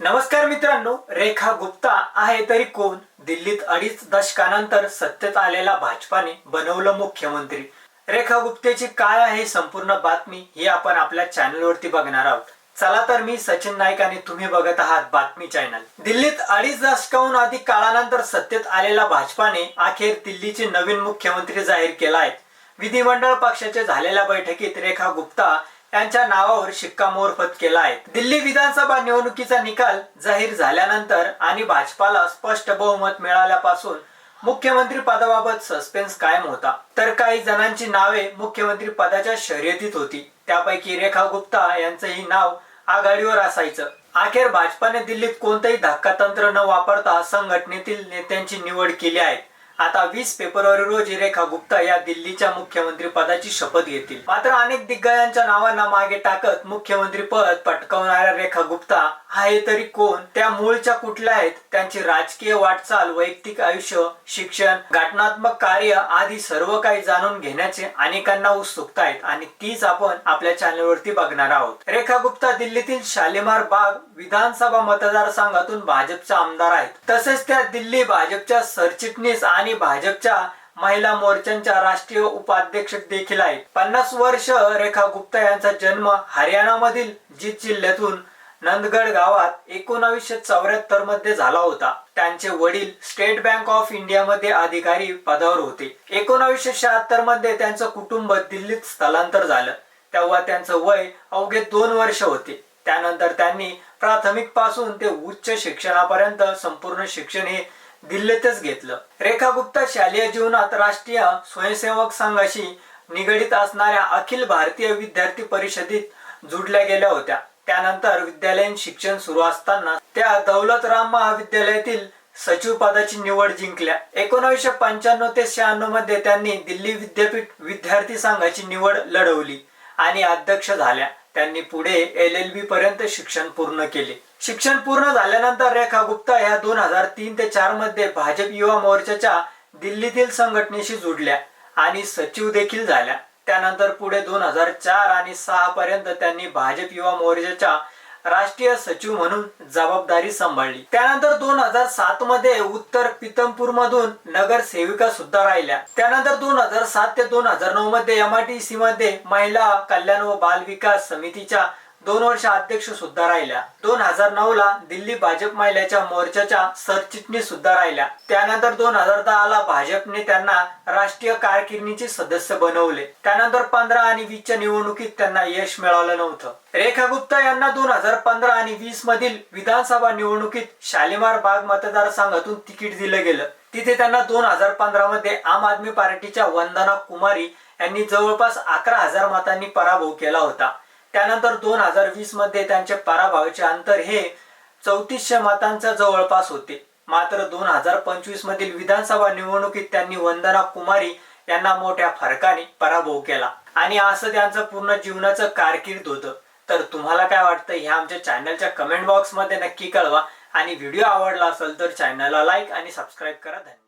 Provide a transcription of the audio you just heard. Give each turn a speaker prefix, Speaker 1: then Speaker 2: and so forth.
Speaker 1: नमस्कार मित्रांनो रेखा गुप्ता आहे तरी कोण? दिल्लीत अडीच दशकानंतर सत्तेत आलेला भाजपाने बनवलं मुख्यमंत्री. रेखा गुप्तेची काय आहे संपूर्ण बातमी ही आपण आपल्या चॅनलवरती बघणार आहोत. चला तर मी सचिन नाईक आणि तुम्ही बघत आहात बातमी चॅनल. दिल्लीत अडीच दशकाहून अधिक काळानंतर सत्तेत आलेला भाजपाने अखेर दिल्लीचे नवीन मुख्यमंत्री जाहीर केला आहे. विधिमंडळ पक्षाच्या झालेल्या बैठकीत रेखा गुप्ता यांच्या नावावर शिक्कामोर्फत केला आहे दिल्ली विधानसभा निवडणुकीचा निकाल जाहीर झाल्यानंतर आणि भाजपाला स्पष्ट बहुमत मिळाल्यापासून मुख्यमंत्री पदाबाबत सस्पेन्स कायम होता. तर काही जणांची नावे मुख्यमंत्री पदाच्या शर्यतीत होती. त्यापैकी रेखा गुप्ता यांचंही नाव आघाडीवर असायचं. अखेर भाजपाने दिल्लीत कोणतंही धक्का तंत्र न वापरता संघटनेतील नेत्यांची निवड केली आहे. आता वीस फेब्रुवारी रोजी रेखा गुप्ता या दिल्लीच्या मुख्यमंत्री पदाची शपथ घेतील. मात्र अनेक दिग्गजांच्या नावांना मागे टाकत मुख्यमंत्री पद पटकावणाऱ्या रेखा गुप्ता आहे तरी कोण? त्या मूळच्या कुठल्या आहेत? त्यांची राजकीय वाटचाल वैयक्तिक आयुष्य शिक्षण घटनात्मक कार्य आदी सर्व काही जाणून घेण्याचे अनेकांना उत्सुकता आहेत आणि तीच आपण आपल्या चॅनलवरती बघणार आहोत. रेखा गुप्ता दिल्लीतील शालिमार बाग विधानसभा मतदारसंघातून भाजपच्या आमदार आहेत. तसेच त्या दिल्ली भाजपच्या सरचिटणीस आणि आणि भाजपच्या महिला मोर्चांच्या राष्ट्रीय उपाध्यक्ष देखील आहेत. पन्नास वर्ष रेखा गुप्ता यांचा जन्म हरियाणामधील जीत जिल्ह्यातून नंदगड गावात एकोणावीसशे चौऱ्याहत्तरमध्ये झाला होता. त्यांचे वडील स्टेट बँक ऑफ इंडिया मध्ये अधिकारी पदावर होते. एकोणावीसशे शहात्तरमध्ये त्यांचं कुटुंब दिल्लीत स्थलांतर झालं. तेव्हा त्यांचं वय अवघे दोन वर्ष होते. त्यानंतर त्यांनी प्राथमिकपासून ते उच्च शिक्षणापर्यंत संपूर्ण शिक्षण हे दिल्लीतच घेतलं. रेखा गुप्ता शालेय जीवनात राष्ट्रीय स्वयंसेवक संघाशी निगडीत असणाऱ्या अखिल भारतीय विद्यार्थी परिषदेत जुडल्या गेल्या होत्या. त्यानंतर विद्यालयीन शिक्षण सुरू असताना त्या दौलत राम महाविद्यालयातील सचिव पदाची निवड जिंकल्या. एकोणीसशे पंच्याण्णव ते शहाण्णवमध्ये त्यांनी दिल्ली विद्यापीठ विद्यार्थी संघाची निवड लढवली आणि अध्यक्ष झाल्या. त्यांनी पुढे एल एल बी पर्यंत शिक्षण पूर्ण केले. शिक्षण पूर्ण झाल्यानंतर रेखा गुप्ता या दोन हजार तीन ते चारमध्ये भाजप युवा मोर्चाच्या दिल्लीतील संघटनेशी जुडल्या आणि सचिव देखील झाल्या. त्यानंतर पुढे दोन हजार चार आणि सहा पर्यंत त्यांनी भाजप युवा मोर्चाच्या राष्ट्रीय सचिव म्हणून जबाबदारी सांभाळली. त्यानंतर दोन हजार सात मध्ये उत्तर पितमपूर मधून नगर सेविका सुद्धा राहिल्या. त्यानंतर दोन हजार सात ते दोन हजार नऊ मध्ये एमआयटीसी मध्ये महिला कल्याण व बाल विकास समितीच्या दोन वर्ष अध्यक्ष सुद्धा राहिल्या. दोन हजार नऊ ला दिल्ली भाजप महिलाच्या मोर्चाच्या सरचिटणीस सुद्धा राहिल्या. त्यानंतर दोन हजार दहा ला भाजपने त्यांना राष्ट्रीय कारकिर्दीचे सदस्य बनवले. त्यानंतर पंधरा आणि वीसच्या निवडणुकीत त्यांना यश मिळालं नव्हतं. रेखा गुप्ता यांना दोन हजार पंधरा आणि वीस मधील विधानसभा निवडणुकीत शालिमार बाग मतदारसंघातून तिकीट दिलं गेलं. तिथे त्यांना दोन हजार पंधरा मध्ये आम आदमी पार्टीच्या वंदना कुमारी यांनी जवळपास अकरा हजार मतांनी पराभव केला होता. त्यानंतर दोन हजार वीसमध्ये त्यांचे पराभवाचे अंतर हे चौतीसशे मतांच्या जवळपास होते. मात्र दोन हजार पंचवीस मधील विधानसभा निवडणुकीत त्यांनी वंदना कुमारी यांना मोठ्या फरकाने पराभव केला. आणि असं त्यांचं पूर्ण जीवनाचं कारकीर्द होतं. तर तुम्हाला काय वाटतं? हे आमच्या चॅनलच्या कमेंट बॉक्समध्ये नक्की कळवा. आणि व्हिडिओ आवडला असेल तर चॅनलला लाईक आणि सबस्क्राईब करा. धन्यवाद.